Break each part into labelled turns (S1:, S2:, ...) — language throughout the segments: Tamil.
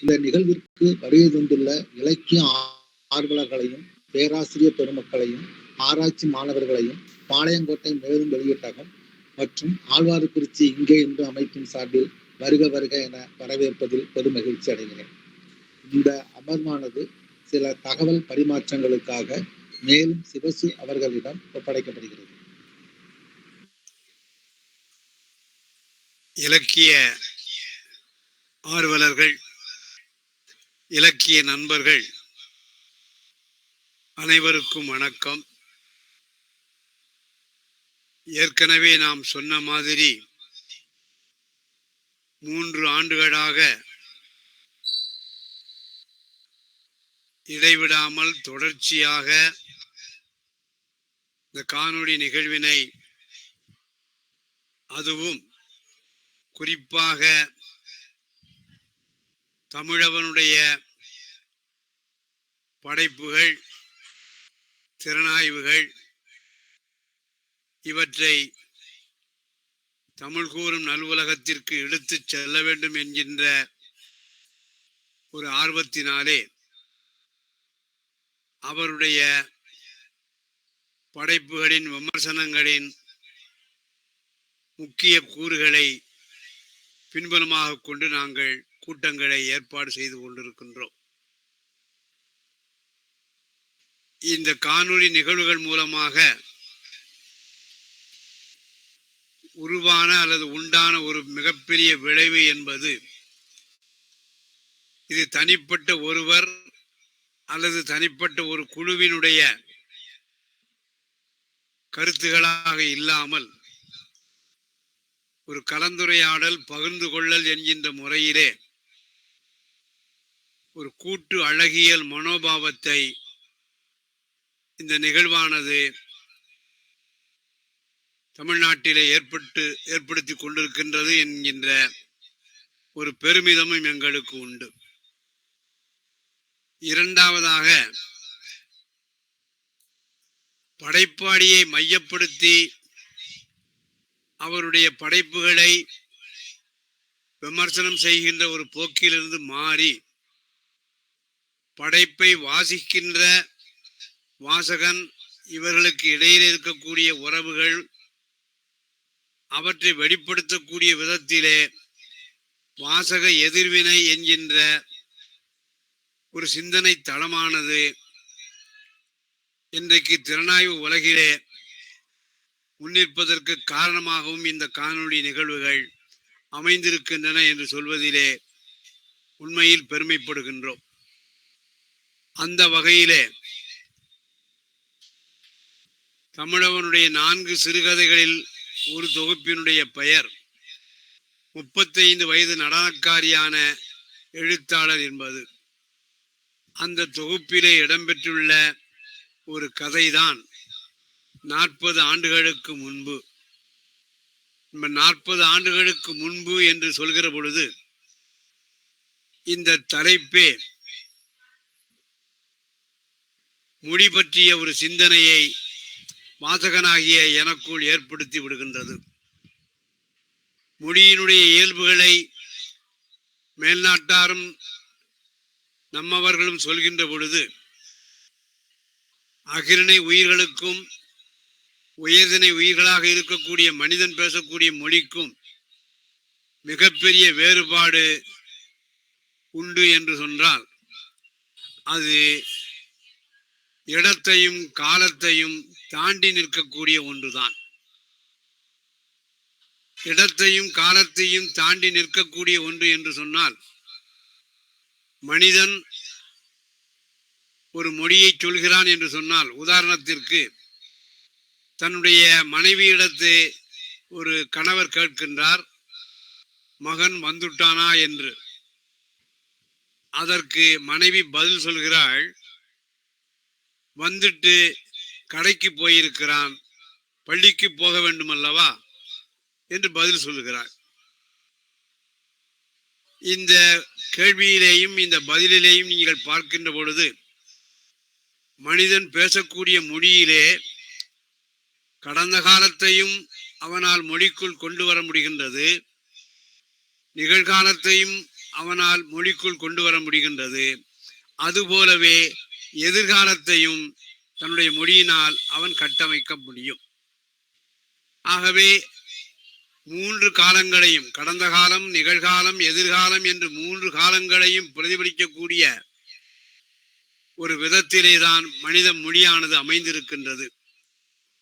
S1: இந்த நிகழ்விற்கு வருகை தந்துள்ள இலக்கிய ஆர்வலர்களையும் பேராசிரியர் பெருமக்களையும் ஆராய்ச்சி மாணவர்களையும் பாளையங்கோட்டை மேலும் வெளியீட்டகம் மற்றும் ஆழ்வார்குறிச்சி இங்கே என்று அமைப்பின் சார்பில் வருக வருக என வரவேற்பதில் பெரும் மகிழ்ச்சி அடைகிறேன். இந்த அமர்வானது சில தகவல் பரிமாற்றங்களுக்காக மேலும் சிவசி அவர்களிடம் ஒப்படைக்கப்படுகிறது.
S2: இலக்கிய ஆர்வலர்கள் இலக்கிய நண்பர்கள் அனைவருக்கும் வணக்கம். ஏற்கனவே நாம் சொன்ன மாதிரி மூன்று ஆண்டுகளாக இடைவிடாமல் தொடர்ச்சியாக இந்த காணொளி நிகழ்வினை அதுவும் குறிப்பாக தமிழவனுடைய படைப்புகள் திறனாய்வுகள் இவற்றை தமிழ் கூறும் நல்வுலகத்திற்கு எடுத்துச் செல்ல வேண்டும் என்கின்ற ஒரு ஆர்வத்தினாலே அவருடைய படைப்புகளின் விமர்சனங்களின் முக்கிய கூறுகளை பின்புலமாக கொண்டு நாங்கள் கூட்டங்களை ஏற்பாடு செய்து கொண்டிருக்கின்றோம். இந்த காணொளி நிகழ்வுகள் மூலமாக உருவான அல்லது உண்டான ஒரு மிகப்பெரிய விளைவு என்பது இது தனிப்பட்ட ஒருவர் அல்லது தனிப்பட்ட ஒரு குழுவினுடைய கருத்துகளாக இல்லாமல் ஒரு கலந்துரையாடல் பகிர்ந்து கொள்ளல் என்கின்ற முறையிலே ஒரு கூட்டு அழகியல் மனோபாவத்தை இந்த நிகழ்வானது தமிழ்நாட்டிலே ஏற்பட்டு ஏற்படுத்தி கொண்டிருக்கின்றது என்கின்ற ஒரு பெருமிதமும் எங்களுக்கு உண்டு. இரண்டாவதாக படைப்பாளியை மையப்படுத்தி அவருடைய படைப்புகளை விமர்சனம் செய்கின்ற ஒரு போக்கிலிருந்து மாறி படைப்பை வாசிக்கின்ற வாசகன் இவர்களுக்கு இடையில் இருக்கக்கூடிய உறவுகள் அவற்றை வெளிப்படுத்தக்கூடிய விதத்திலே வாசக எதிர்வினை என்கின்ற ஒரு சிந்தனை தளமானது இன்றைக்கு திறனாய்வு உலகிலே முன்னிற்பதற்கு காரணமாகவும் இந்த காணொளி நிகழ்வுகள் அமைந்திருக்கின்றன என்று சொல்வதிலே உண்மையில் பெருமைப்படுகின்றோம். அந்த வகையிலே தமிழவனுடைய நான்கு சிறுகதைகளில் ஒரு தொகுப்பினுடைய பெயர் முப்பத்தைந்து வயது நடனக்காரியான எழுத்தாளர் என்பது. அந்த தொகுப்பிலே இடம்பெற்றுள்ள ஒரு கதைதான் நாற்பது ஆண்டுகளுக்கு முன்பு. நம்ம நாற்பது ஆண்டுகளுக்கு முன்பு என்று சொல்கிற பொழுது இந்த தலைப்பே மொழி பற்றிய ஒரு சிந்தனையை வாசகனாகிய எனக்குள் ஏற்படுத்தி விடுகின்றது. மொழியினுடைய இயல்புகளை மேல்நாட்டாரும் நம்மவர்களும் சொல்கின்ற பொழுது அகிரணை உயிர்களுக்கும் உயர்தினை உயிர்களாக இருக்கக்கூடிய மனிதன் பேசக்கூடிய மொழிக்கும் மிகப்பெரிய வேறுபாடு உண்டு என்று சொன்னால் அது இடத்தையும் காலத்தையும் தாண்டி நிற்கக்கூடிய ஒன்றுதான். இடத்தையும் காலத்தையும் தாண்டி நிற்கக்கூடிய ஒன்று என்று சொன்னால் மனிதன் ஒரு மொழியை சொல்கிறான் என்று சொன்னால் உதாரணத்திற்கு தன்னுடைய மனைவியிடத்து ஒரு கணவர் கேட்கின்றார் மகன் வந்துட்டானா? என்று. அதற்கு மனைவி பதில் சொல்கிறாள் வந்துட்டு கடைக்கு போயிருக்கிறான். பள்ளிக்கு போக வேண்டும் அல்லவா என்று பதில் சொல்லுகிறார். இந்த கேள்வியிலேயும் இந்த பதிலிலேயும் நீங்கள் பார்க்கின்ற பொழுது மனிதன் பேசக்கூடிய மொழியிலே கடந்த காலத்தையும் அவனால் மொழிக்குள் கொண்டு வர முடிகின்றது. நிகழ்காலத்தையும் அவனால் மொழிக்குள் கொண்டு வர முடிகின்றது. அதுபோலவே எதிர்காலத்தையும் தன்னுடைய மொழியினால் அவன் கட்டமைக்க முடியும். ஆகவே மூன்று காலங்களையும் கடந்த காலம் நிகழ்காலம் எதிர்காலம் என்று மூன்று காலங்களையும் பிரதிபலிக்கக்கூடிய ஒரு விதத்திலே தான் மனித மொழியானது அமைந்திருக்கின்றது.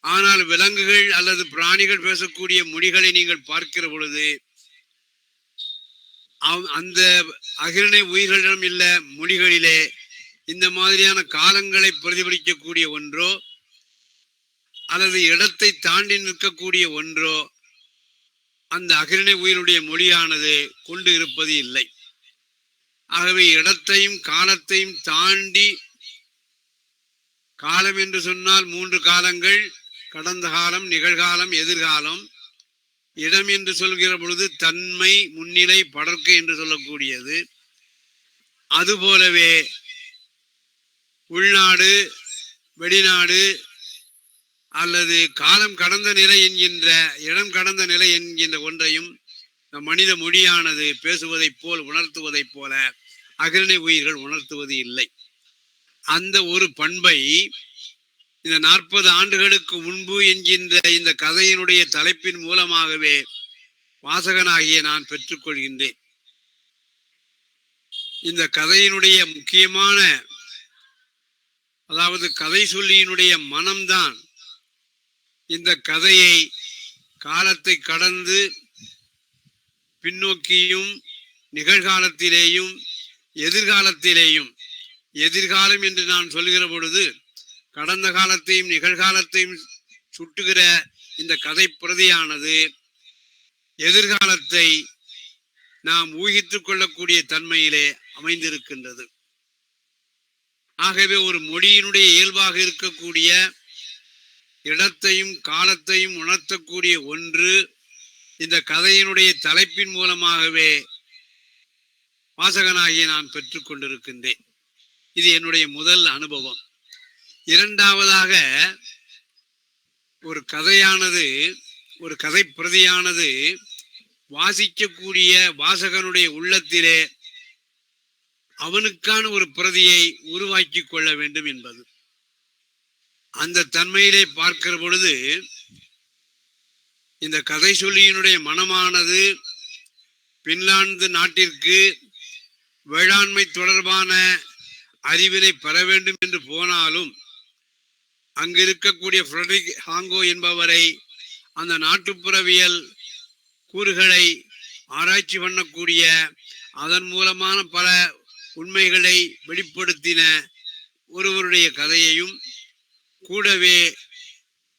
S2: ஆனால் விலங்குகள் அல்லது பிராணிகள் பேசக்கூடிய மொழிகளை நீங்கள் பார்க்கிற பொழுது அவ்- அந்த அகிரணை உயிர்களிடம் இல்ல மொழிகளிலே இந்த மாதிரியான காலங்களை பிரதிபலிக்கக்கூடிய ஒன்றோ அல்லது இடத்தை தாண்டி நிற்கக்கூடிய ஒன்றோ அந்த அகிரணை உயிருடைய மொழியானது கொண்டு இருப்பது இல்லை. ஆகவே இடத்தையும் காலத்தையும் தாண்டி காலம் என்று சொன்னால் மூன்று காலங்கள் கடந்த காலம் நிகழ்காலம் எதிர்காலம். இடம் என்று சொல்கிற பொழுது தன்மை முன்னிலை படர்க்கை என்று சொல்லக்கூடியது. அதுபோலவே உள்நாடு வெளிநாடு அல்லது காலம் கடந்த நிலை என்கின்ற இடம் கடந்த நிலை என்கின்ற ஒன்றையும் இந்த மனித மொழியானது பேசுவதைப் போல் உணர்த்துவதைப் போல அகிரணை உயிர்கள் உணர்த்துவது இல்லை. அந்த ஒரு பண்பை இந்த நாற்பது ஆண்டுகளுக்கு முன்பு என்கின்ற இந்த கதையினுடைய தலைப்பின் மூலமாகவே வாசகனாகிய நான் பெற்றுக்கொள்கின்றேன். இந்த கதையினுடைய முக்கியமான அதாவது கதை சொல்லியினுடைய மனம்தான். இந்த கதையை காலத்தை கடந்து பின்னோக்கியும் நிகழ்காலத்திலேயும் எதிர்காலத்திலேயும் எதிர்காலம் என்று நான் சொல்கிற பொழுது கடந்த காலத்தையும் நிகழ்காலத்தையும் சுட்டுகிற இந்த கதை பிரதியானது எதிர்காலத்தை நாம் ஊகித்துக் கொள்ளக்கூடிய தன்மையிலே அமைந்திருக்கின்றது. ஆகவே ஒரு மொழியினுடைய இயல்பாக இருக்கக்கூடிய இடத்தையும் காலத்தையும் உணர்த்தக்கூடிய ஒன்று இந்த கதையினுடைய தலைப்பின் மூலமாகவே வாசகனாகிய நான் பெற்றுக்கொண்டிருக்கின்றேன் இது என்னுடைய முதல் அனுபவம். இரண்டாவதாக ஒரு கதையானது ஒரு கதை பிரதியானது வாசிக்கக்கூடிய வாசகனுடைய உள்ளத்திலே அவனுக்கான ஒரு பிரதியை உருவாக்கி கொள்ள வேண்டும் என்பது. அந்த தன்மையிலே பார்க்கிற பொழுது இந்த கதை சொல்லியினுடைய மனமானது பின்லாந்து நாட்டிற்கு வேளாண்மை தொடர்பான அறிவினை பெற வேண்டும் என்று போனாலும் அங்கு இருக்கக்கூடிய ஃப்ரெட்ரிக் ஹாங்கோ என்பவரை அந்த நாட்டுப்புறவியல் கூறுகளை ஆராய்ச்சி பண்ணக்கூடிய அதன் மூலமான பல உண்மைகளை வெளிப்படுத்தின ஒருவருடைய கதையையும் கூடவே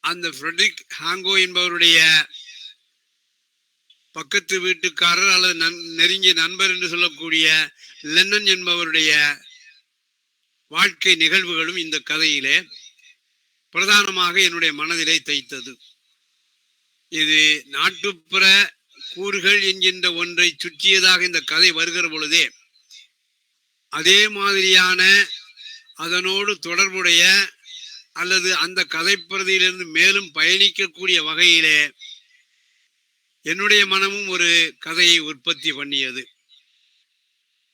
S2: அந்த ஃப்ரெட்ரிக் ஹாங்கோ என்பவருடைய பக்கத்து வீட்டுக்காரர் அல்லது நன் நெருங்கிய நண்பர் என்று சொல்லக்கூடிய லென்னன் என்பவருடைய வாழ்க்கை நிகழ்வுகளும் இந்த கதையிலே பிரதானமாக என்னுடைய மனதிலே தைத்தது. இது நாட்டுப்புற கூறுகள் என்கின்ற ஒன்றை சுற்றியதாக இந்த கதை வருகிற பொழுதே அதே மாதிரியான அதனோடு தொடர்புடைய அல்லது அந்த கதைப்பிரதியிலிருந்து மேலும் பயணிக்கக்கூடிய வகையிலே என்னுடைய மனமும் ஒரு கதையை உற்பத்தி பண்ணியது.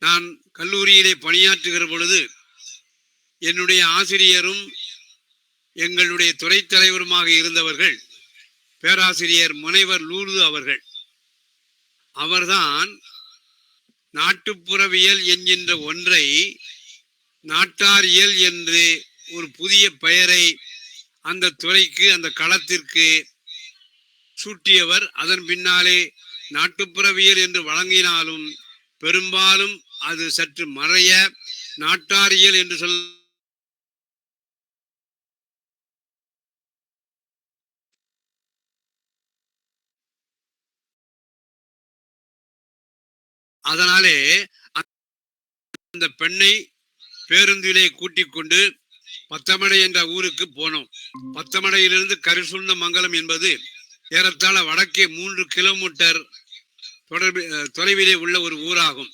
S2: நான் கல்லூரியிலே பணியாற்றுகிற பொழுது என்னுடைய ஆசிரியரும் எங்களுடைய துறை தலைவருமாக இருந்தவர்கள் பேராசிரியர் முனைவர் லூர்து அவர்கள் அவர்தான் நாட்டுப்புறவியல் என்கின்ற ஒன்றை நாட்டாரியல் என்று ஒரு புதிய பெயரை அந்த துறைக்கு அந்த களத்திற்கு சூட்டியவர். அதன் பின்னாலே நாட்டுப்புறவியல் என்று வழங்கினாலும் பெரும்பாலும் அது சற்று மறைய நாட்டாரியல் என்று சொல் அதனாலே அந்த பெண்ணை பேருந்திலே கூட்டிக் கொண்டு பத்தமடை என்ற ஊருக்கு போனோம். பத்தமடையிலிருந்து கரிசுண்ண மங்கலம் என்பது ஏறத்தாழ வடக்கே மூன்று கிலோமீட்டர் தொடர்பு தொலைவிலே உள்ள ஒரு ஊராகும்.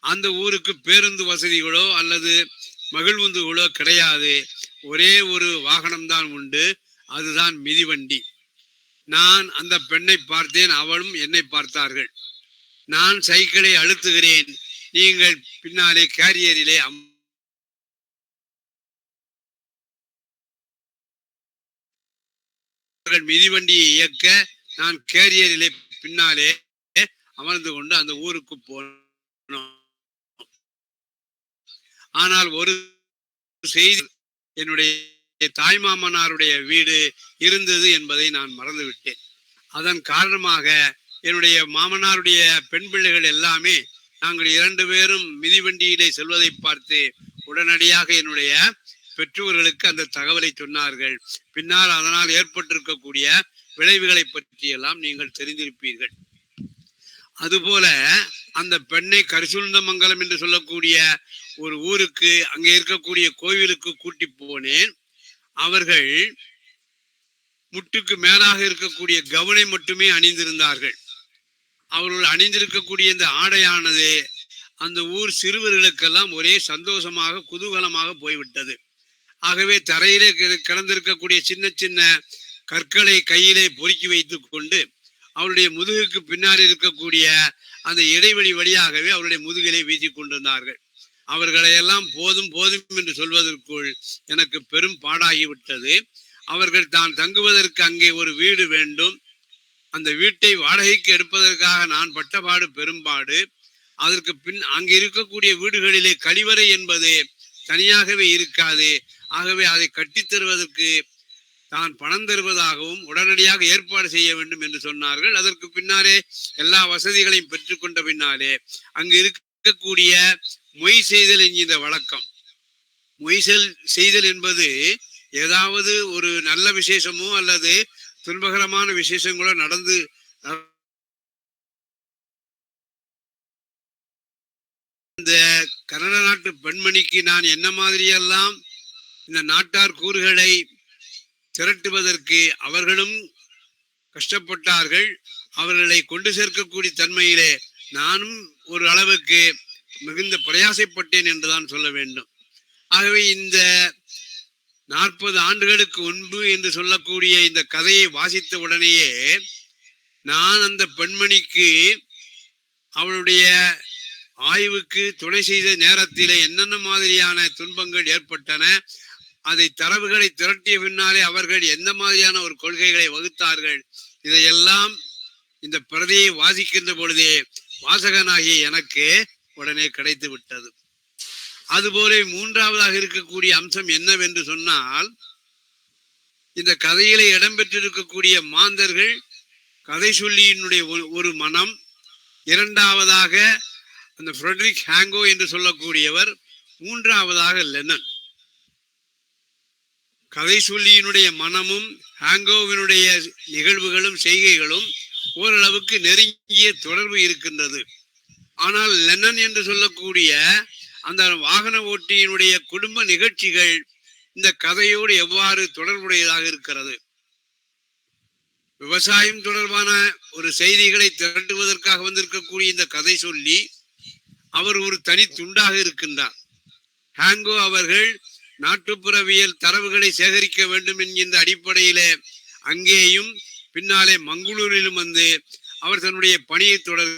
S2: அந்த ஊருக்கு பேருந்து வசதிகளோ அல்லது மகிழ்வுந்துகளோ கிடையாது. ஒரே ஒரு வாகனம்தான் உண்டு. அதுதான் மிதிவண்டி. நான் அந்த பெண்ணை பார்த்தேன். அவளும் என்னை பார்த்தார்கள். நான் சைக்கிளை அழுத்துகிறேன். நீங்கள் பின்னாலே கேரியரிலே அம். மிதிவண்டியை இயக்க நான் கேரியரிலே பின்னாலே அமர்ந்து கொண்டு அந்த ஊருக்கு போனோம். ஆனால் ஒரு செய்தி என்னுடைய தாய்மாமனாருடைய வீடு இருந்தது என்பதை நான் மறந்துவிட்டேன். அதன் காரணமாக என்னுடைய மாமனாருடைய பெண் பிள்ளைகள் எல்லாமே நாங்கள் இரண்டு பேரும் மிதிவண்டியிலே செல்வதை பார்த்து உடனடியாக என்னுடைய பெற்றோர்களுக்கு அந்த தகவலை சொன்னார்கள். பின்னால் அதனால் ஏற்பட்டிருக்கக்கூடிய விளைவுகளை பற்றியெல்லாம் நீங்கள் தெரிந்திருப்பீர்கள். அதுபோல அந்த பெண்ணை கரிசுந்தமங்கலம் என்று சொல்லக்கூடிய ஒரு ஊருக்கு அங்கே இருக்கக்கூடிய கோவிலுக்கு கூட்டி போனேன். அவர்கள் முட்டுக்கு மேலாக இருக்கக்கூடிய கவனை மட்டுமே அணிந்திருந்தார்கள். அவர்கள் அணிந்திருக்கக்கூடிய இந்த ஆடையானது அந்த ஊர் சிறுவர்களுக்கெல்லாம் ஒரே சந்தோஷமாக குதூகலமாக போய்விட்டது. ஆகவே தரையிலே கிடந்திருக்கக்கூடிய சின்ன சின்ன கற்களை கையிலே பொறுக்கி வைத்து கொண்டு அவருடைய முதுகுக்கு பின்னால் இருக்கக்கூடிய அந்த இடைவெளி வழியாகவே அவருடைய முதுகிலே வீசிக் கொண்டிருந்தார்கள். அவர்களையெல்லாம் போதும் போதும் என்று சொல்வதற்குள் எனக்கு பெரும் பாடாகிவிட்டது அவர்கள் தான் தங்குவதற்கு அங்கே ஒரு வீடு வேண்டும். அந்த வீட்டை வாடகைக்கு எடுப்பதற்காக நான் பட்டபாடு பெரும்பாடு. அதற்கு பின் அங்கே இருக்கக்கூடிய வீடுகளிலே கழிவறை என்பது தனியாகவே இருக்காது. ஆகவே அதை கட்டித் தருவதற்கு தான் பணம் தருவதாகவும் உடனடியாக ஏற்பாடு செய்ய வேண்டும் என்று சொன்னார்கள். அதற்கு பின்னாலே எல்லா வசதிகளையும் பெற்றுக்கொண்ட பின்னாலே அங்கு இருக்கக்கூடிய மொய் செய்தல் என்கிற வழக்கம். மொய் செல்- செய்தல் என்பது ஏதாவது ஒரு நல்ல விசேஷமோ அல்லது துன்பகரமான விசேஷங்களோ நடந்து இந்த கனடா நாட்டு பெண்மணிக்கு நான் என்ன மாதிரியெல்லாம் இந்த நாட்டார் கூறுகளை திரட்டுவதற்கு அவர்களும் கஷ்டப்பட்டார்கள் அவர்களை கொண்டு சேர்க்கக்கூடிய தன்மையிலே நானும் ஒரு அளவுக்கு மிகுந்த பிரயாசைப்பட்டேன் என்றுதான் சொல்ல வேண்டும். ஆகவே இந்த நாற்பது ஆண்டுகளுக்கு முன்பு என்று சொல்லக்கூடிய இந்த கதையை வாசித்த உடனேயே நான் அந்த பெண்மணிக்கு அவளுடைய ஆய்வுக்கு துணை செய்த நேரத்திலே என்னென்ன மாதிரியான துன்பங்கள் ஏற்பட்டன அதை தரவுகளை திரட்டிய பின்னாலே அவர்கள் எந்த மாதிரியான ஒரு கொள்கைகளை வகுத்தார்கள் இதையெல்லாம் இந்த பிரதியை வாசிக்கின்ற பொழுதே வாசகனாகிய எனக்கு உடனே கிடைத்து விட்டது அதுபோல மூன்றாவதாக இருக்கக்கூடிய அம்சம் என்னவென்று சொன்னால் இந்த கதையிலே இடம்பெற்றிருக்கக்கூடிய மாந்தர்கள் கதை சொல்லியினுடைய ஒரு- மனம் இரண்டாவதாக அந்த ஃப்ரெட்ரிக் ஹேங்கோ என்று சொல்லக்கூடியவர் மூன்றாவதாக லெனன். கதை சொல்லியினுடைய மனமும் ஹேங்கோவினுடைய நிகழ்வுகளும் செய்கைகளும் ஓரளவுக்கு நெருங்கிய தொடர்பு இருக்கின்றது. ஆனால் லெனன் என்று சொல்லக்கூடிய அந்த வாகன ஓட்டியினுடைய குடும்ப நிகழ்ச்சிகள் இந்த கதையோடு எவ்வாறு தொடர்புடையதாக இருக்கிறது? விவசாயம் தொடர்பான ஒரு செய்திகளை திரட்டுவதற்காக வந்திருக்கக்கூடிய இந்த கதை சொல்லி அவர் ஒரு தனி துண்டாக இருக்கின்றார். ஹாங்கோ அவர்கள் நாட்டுப்புறவியல் தரவுகளை சேகரிக்க வேண்டும் என்கின்ற அடிப்படையிலே அங்கேயும் பின்னாலே மங்களூரிலும் வந்து அவர் தன்னுடைய பணியை தொடர்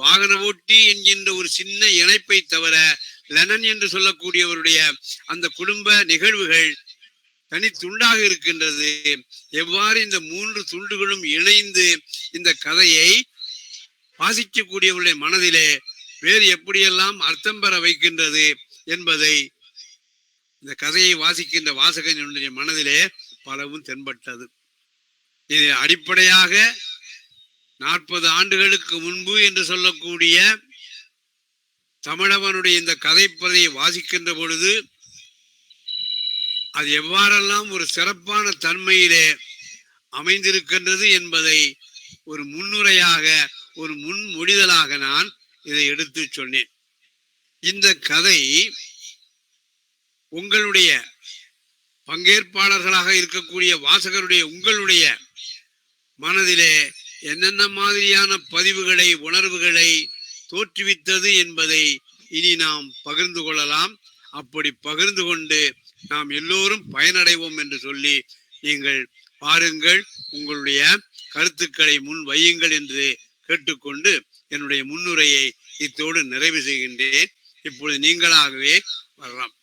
S2: வாகன ஓட்டி என்கின்ற ஒரு சின்ன இணைப்பை தவிர லெனன் என்று சொல்லக்கூடியவருடைய அந்த குடும்ப நிகழ்வுகள் தனி துண்டாக இருக்கின்றது. எவ்வாறு இந்த மூன்று துண்டுகளும் இணைந்து இந்த கதையை வாசிக்கக்கூடியவருடைய மனதிலே வேறு எப்படியெல்லாம் அர்த்தம் பெற வைக்கின்றது என்பதை இந்த கதையை வாசிக்கின்ற வாசகனுடைய மனதிலே பலவும் தென்பட்டது. இது அடிப்படையாக நாற்பது ஆண்டுகளுக்கு முன்பு என்று சொல்லக்கூடிய தமிழவனுடைய இந்த கதைப்பதையை வாசிக்கின்ற பொழுது அது எவ்வாறெல்லாம் ஒரு சிறப்பான தன்மையிலே அமைந்திருக்கின்றது என்பதை ஒரு முன்னுரையாக ஒரு முன்மொழிதலாக நான் இதை எடுத்து சொன்னேன். இந்த கதை உங்களுடைய பங்கேற்பாளர்களாக இருக்கக்கூடிய வாசகருடைய உங்களுடைய மனதிலே என்னென்ன மாதிரியான பதிவுகளை உணர்வுகளை தோற்றுவித்தது என்பதை இனி நாம் பகிர்ந்து கொள்ளலாம். அப்படி பகிர்ந்து கொண்டு நாம் எல்லோரும் பயனடைவோம் என்று சொல்லி நீங்கள் பாருங்கள். உங்களுடைய கருத்துக்களை முன் வையுங்கள் என்று கேட்டுக்கொண்டு என்னுடைய முன்னுரையை இத்தோடு நிறைவு செய்கின்றேன். இப்பொழுது நீங்களாகவே வரலாம்.